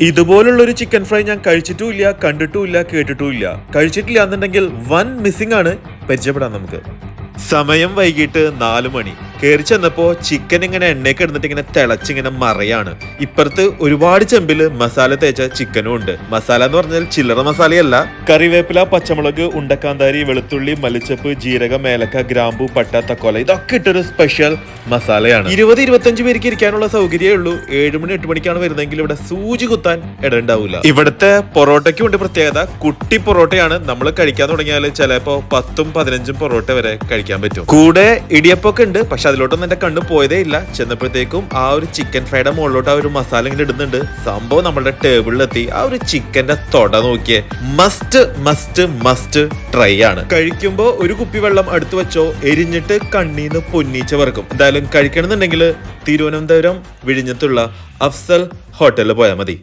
ഇതുപോലുള്ള ഒരു chicken fry ഞാൻ കഴിച്ചിട്ടുമില്ല കണ്ടിട്ടുമില്ല കേട്ടിട്ടുമില്ല. കഴിച്ചിട്ടില്ല എന്നുണ്ടെങ്കിൽ വൺ മിസ്സിംഗ് ആണ് പരിചയപ്പെടാം നമുക്ക്. സമയം വൈകിട്ട് നാലു മണി. കയറി ചെന്നപ്പോ ചിക്കൻ ഇങ്ങനെ എണ്ണയൊക്കെ കിടന്നിട്ട് ഇങ്ങനെ തിളച്ചിങ്ങനെ മറയാണ്. ഇപ്പുറത്ത് ഒരുപാട് ചെമ്പിൽ മസാല തേച്ച ചിക്കനും ഉണ്ട്. മസാല എന്ന് പറഞ്ഞാൽ ചില്ലറ മസാലയല്ല. കറിവേപ്പില പച്ചമുളക് ഉണ്ടക്കാന്താരി വെളുത്തുള്ളി മല്ലിച്ചപ്പ് ജീരക മേലക്ക ഗ്രാമ്പു പട്ട തക്കോല ഇതൊക്കെ ഇട്ടൊരു സ്പെഷ്യൽ മസാലയാണ്. ഇരുപത് ഇരുപത്തഞ്ച് പേർക്ക് ഇരിക്കാനുള്ള സൗകര്യമേ ഉള്ളൂ. ഏഴ് മണി എട്ട് മണിക്കാണ് വരുന്നതെങ്കിൽ ഇവിടെ സൂചി കുത്താൻ ഇടണ്ടാവില്ല ഇവിടുത്തെ പൊറോട്ടയ്ക്കും ഉണ്ട് പ്രത്യേകത. കുട്ടി പൊറോട്ടയാണ്. നമ്മൾ കഴിക്കാൻ തുടങ്ങിയാൽ ചിലപ്പോ പത്തും പതിനഞ്ചും പൊറോട്ട വരെ കഴിക്കാൻ പറ്റും. കൂടെ ഇടിയപ്പൊക്കെ ഉണ്ട്. പക്ഷെ അതിലോട്ടൊന്നും എന്റെ കണ്ണ് പോയതേ ഇല്ല. ചെന്നപ്പോഴത്തേക്കും ആ ഒരു ചിക്കൻ ഫ്രൈയുടെ മുകളിലോട്ട് ആ ഒരു മസാല ഇങ്ങനെ ഇടുന്നുണ്ട്. സംഭവം നമ്മുടെ ടേബിളിലെത്തി ആ ഒരു ചിക്കന്റെ തൊട നോക്കിയേ. മസ്റ്റ് മസ്റ്റ് മസ്റ്റ് ട്രൈ ആണ്. കഴിക്കുമ്പോൾ ഒരു കുപ്പി വെള്ളം അടുത്ത് വെച്ചോ. എരിഞ്ഞിട്ട് കണ്ണീന്ന് പൊന്നീച്ച വറക്കും. എന്തായാലും കഴിക്കണമെന്നുണ്ടെങ്കിൽ തിരുവനന്തപുരം വിഴിഞ്ഞത്തുള്ള അഫ്സൽ ഹോട്ടലിൽ പോയാൽ മതി.